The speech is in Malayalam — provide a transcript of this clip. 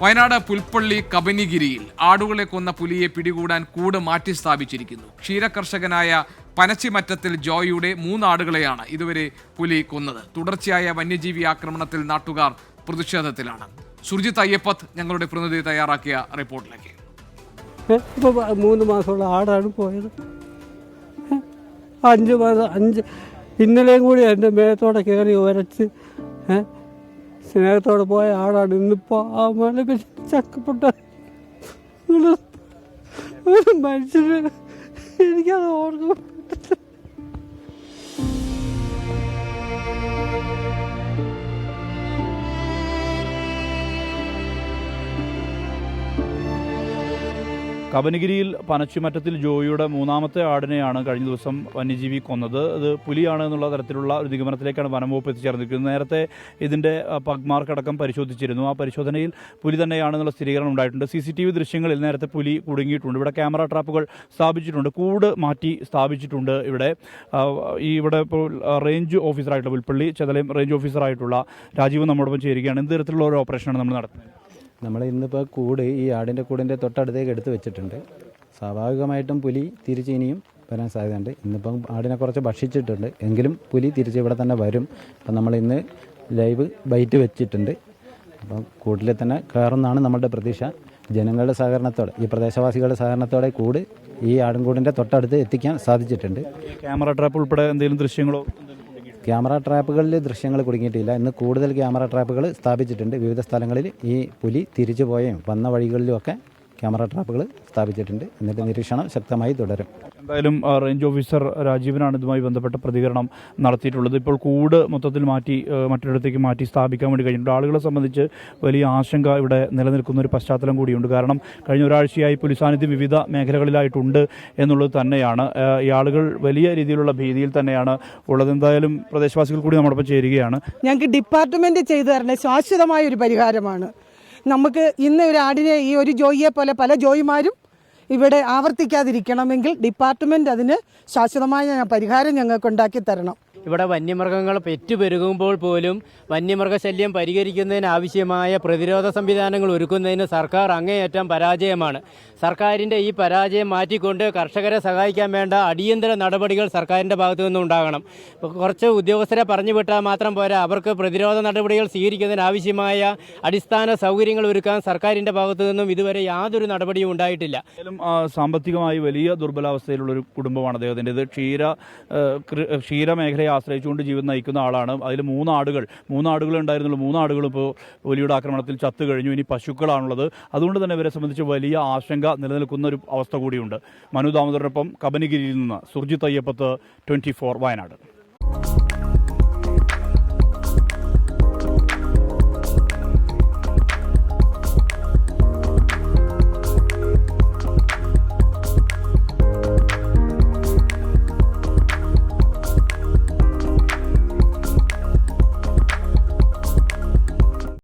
വയനാട് പുൽപ്പള്ളി കബനിഗിരിയിൽ ആടുകളെ കൊന്ന പുലിയെ പിടികൂടാൻ കൂട് മാറ്റി സ്ഥാപിച്ചിരിക്കുന്നു. ക്ഷീരകർഷകനായ പനച്ചിമറ്റത്തിൽ ജോയിയുടെ മൂന്നാടുകളെയാണ് ഇതുവരെ പുലി കൊന്നത്. തുടർച്ചയായ വന്യജീവി ആക്രമണത്തിൽ നാട്ടുകാർ പ്രതിഷേധത്തിലാണ്. സുർജിത് അയ്യപ്പത്ത് ഞങ്ങളുടെ പ്രതിനിധി തയ്യാറാക്കിയ റിപ്പോർട്ടിലേക്ക്. മൂന്ന് മാസമുള്ള ആടാണ് പോയത്. അഞ്ച് മാസം അഞ്ച് ഇന്നലെയും കൂടി എന്റെ മേത്തോടെ കയറി ഉരച്ച് ഏ, സ്നേഹത്തോടെ പോയ ആടാണ് ഇന്നിപ്പോൾ ആ പിടിച്ച് ചക്കപ്പെട്ട മനുഷ്യന് എനിക്കത് ഓർമ്മ പറ്റത്തില്ല. പനച്ചിമറ്റത്തിൽ ജോയിയുടെ മൂന്നാമത്തെ ആടിനെയാണ് കഴിഞ്ഞ ദിവസം വന്യജീവി കൊന്നത്. അത് പുലിയാണ് എന്നുള്ള തരത്തിലുള്ള ഒരു നിഗമനത്തിലേക്കാണ് വനംവകുപ്പ് എത്തിച്ചേർന്നിരിക്കുന്നത്. നേരത്തെ ഇതിന്റെ പഗ്മാർക്കടക്കം പരിശോധിച്ചിരുന്നു. ആ പരിശോധനയിൽ പുലി തന്നെയാണെന്നുള്ള സ്ഥിരീകരണം ഉണ്ടായിട്ടുണ്ട്. സി സി ടി വി ദൃശ്യങ്ങളിൽ നേരത്തെ പുലി കുടുങ്ങിയിട്ടുണ്ട്. ഇവിടെ ക്യാമറ ട്രാപ്പുകൾ സ്ഥാപിച്ചിട്ടുണ്ട്. കൂട് മാറ്റി സ്ഥാപിച്ചിട്ടുണ്ട് ഇവിടെ. ഈ ഇവിടെ ഇപ്പോൾ റേഞ്ച് ഓഫീസറായിട്ടുള്ള പുൽപ്പള്ളി ചെതലയം റേഞ്ച് ഓഫീസറായിട്ടുള്ള രാജീവ് നമ്മോടൊപ്പം ചേരുകയാണ്. എന്ത് തരത്തിലുള്ള ഒരു ഓപ്പറേഷനാണ് നമ്മൾ നടത്തുന്നത്? നമ്മൾ ഇന്നിപ്പോൾ കൂട് ഈ ആടിന്റെ കൂടിന്റെ തൊട്ടടുത്തേക്ക് എടുത്ത് വെച്ചിട്ടുണ്ട്. സ്വാഭാവികമായിട്ടും പുലി തിരിച്ച് ഇനിയും വരാൻ സാധ്യതയുണ്ട്. ഇന്നിപ്പം ആടിനെ കുറച്ച് ഭക്ഷിച്ചിട്ടുണ്ട്. എങ്കിലും പുലി തിരിച്ച് ഇവിടെ തന്നെ വരും. അപ്പം നമ്മൾ ഇന്ന് ലൈവ് ബൈറ്റ് വെച്ചിട്ടുണ്ട്. അപ്പം കൂട്ടിൽ തന്നെ കയറുന്നതാണ് നമ്മളുടെ പ്രതീക്ഷ. ജനങ്ങളുടെ സഹകരണത്തോടെ ഈ പ്രദേശവാസികളുടെ സഹകരണത്തോടെ കൂട് ഈ ആടുംകൂടിന്റെ തൊട്ടടുത്ത് എത്തിക്കാൻ സാധിച്ചിട്ടുണ്ട്. ക്യാമറ ട്രാപ്പ് ഉൾപ്പെടെ എന്തെങ്കിലും ദൃശ്യങ്ങളോ ക്യാമറ ട്രാപ്പുകളിൽ ദൃശ്യങ്ങൾ കുടുങ്ങിയിട്ടില്ല. ഇന്ന് കൂടുതൽ ക്യാമറ ട്രാപ്പുകൾ സ്ഥാപിച്ചിട്ടുണ്ട്. വിവിധ സ്ഥലങ്ങളിൽ ഈ പുലി തിരിച്ചു പോയും വന്ന വഴികളിലുമൊക്കെ ക്യാമറ ട്രാപ്പുകൾ സ്ഥാപിച്ചിട്ടുണ്ട്. എന്നിട്ട് നിരീക്ഷണം ശക്തമായി തുടരും. എന്തായാലും റേഞ്ച് ഓഫീസർ രാജീവനാണ് ഇതുമായി ബന്ധപ്പെട്ട പ്രതികരണം നടത്തിയിട്ടുള്ളത്. ഇപ്പോൾ കൂട് മൊത്തത്തിൽ മാറ്റി മറ്റൊരിടത്തേക്ക് മാറ്റി സ്ഥാപിക്കാൻ വേണ്ടി കഴിഞ്ഞിട്ടുണ്ട്. ആളുകളെ സംബന്ധിച്ച് വലിയ ആശങ്ക ഇവിടെ നിലനിൽക്കുന്ന ഒരു പശ്ചാത്തലം കൂടിയുണ്ട്. കാരണം കഴിഞ്ഞ ഒരാഴ്ചയായി പോലീസ് സാന്നിധ്യം വിവിധ മേഖലകളിലായിട്ടുണ്ട് എന്നുള്ളത് തന്നെയാണ്. ഈ ആളുകൾ വലിയ രീതിയിലുള്ള ഭീതിയിൽ തന്നെയാണ് ഉള്ളത്. എന്തായാലും പ്രദേശവാസികൾ കൂടി നമ്മോടൊപ്പം ചേരുകയാണ്. ഞങ്ങൾക്ക് ഡിപ്പാർട്ട്മെന്റ് ചെയ്തു തരുന്ന ശാശ്വതമായ ഒരു പരിഹാരമാണ്. നമുക്ക് ഇന്ന് ഒരു ആടിനെ ഈ ഒരു ജോയിയെ പോലെ പല ജോയിമാരും ഇവിടെ ആവർത്തിക്കാതിരിക്കണമെങ്കിൽ ഡിപ്പാർട്ട്മെന്റ് അതിന് ശാശ്വതമായ പരിഹാരം ഞങ്ങൾക്ക് ഉണ്ടാക്കി തരണം. ഇവിടെ വന്യമൃഗങ്ങൾ പെറ്റുപെരുകുമ്പോൾ പോലും വന്യമൃഗശല്യം പരിഹരിക്കുന്നതിന് ആവശ്യമായ പ്രതിരോധ സംവിധാനങ്ങൾ ഒരുക്കുന്നതിന് സർക്കാർ അങ്ങേയറ്റം പരാജയമാണ്. സർക്കാരിന്റെ ഈ പരാജയം മാറ്റിക്കൊണ്ട് കർഷകരെ സഹായിക്കാൻ വേണ്ട അടിയന്തര നടപടികൾ സർക്കാരിന്റെ ഭാഗത്തു നിന്നും ഉണ്ടാകണം. കുറച്ച് ഉദ്യോഗസ്ഥരെ പറഞ്ഞു വിട്ടാൽ മാത്രം പോരാ അവർക്ക് പ്രതിരോധ നടപടികൾ സ്വീകരിക്കുന്നതിന് ആവശ്യമായ അടിസ്ഥാന സൗകര്യങ്ങൾ ഒരുക്കാൻ സർക്കാരിന്റെ ഭാഗത്തു നിന്നും ഇതുവരെ യാതൊരു നടപടിയും ഉണ്ടായിട്ടില്ല. സാമ്പത്തികമായി വലിയ ദുർബലാവസ്ഥയിലുള്ള ഒരു കുടുംബമാണ് അദ്ദേഹത്തിന്റെ ഇത് ക്ഷീര ആ, കൃ- ക്ഷീര മേഖലയെ ആശ്രയിച്ചുകൊണ്ട് ജീവിതം നയിക്കുന്ന ആളാണ്. അതിൽ മൂന്നാടുകൾ മൂന്നാടുകൾ ഉണ്ടായിരുന്നുള്ളൂ മൂന്നാടുകൾ ഇപ്പോൾ പുലിയുടെ ആക്രമണത്തിൽ ചത്തു കഴിഞ്ഞു. ഇനി പശുക്കളാണുള്ളത്. അതുകൊണ്ട് തന്നെ ഇവരെ സംബന്ധിച്ച് വലിയ ആശങ്ക നിലനിൽക്കുന്ന ഒരു അവസ്ഥ കൂടിയുണ്ട്. മനു ദാമോദരനൊപ്പം കബനിഗിരിയിൽ നിന്ന് സുർജിത് അയ്യപ്പത്ത് ട്വന്റി ഫോർ വയനാട്.